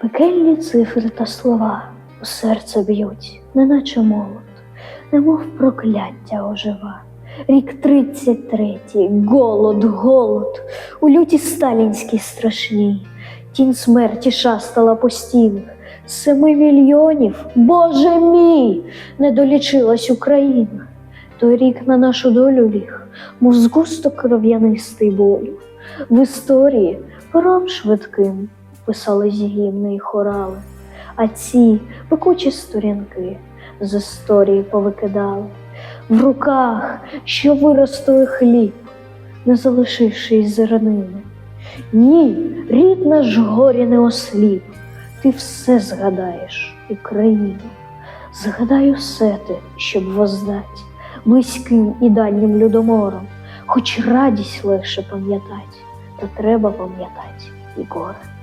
Пекельні цифри та слова у серце б'ють, неначе молот, немов прокляття ожива. Рік тридцять третій, голод, голод, у люті сталінській страшній, тінь смерті шастала по стінах, семи мільйонів, Боже мій, не долічилась Україна. Той рік на нашу долю ліг, мов згусток кров'янистий болю. В історії пером швидким писались гімни й хорали, а ці пекучі сторінки з історії повикидали. В руках, що виростили хліб, не залишивши й зернини. Ні, рід наш горі не осліп, ти все згадаєш, Україну. Згадай усе те, щоб воздать близьким і дальнім людомором, хоч радість легше пам'ятать, та треба пам'ятать і горе.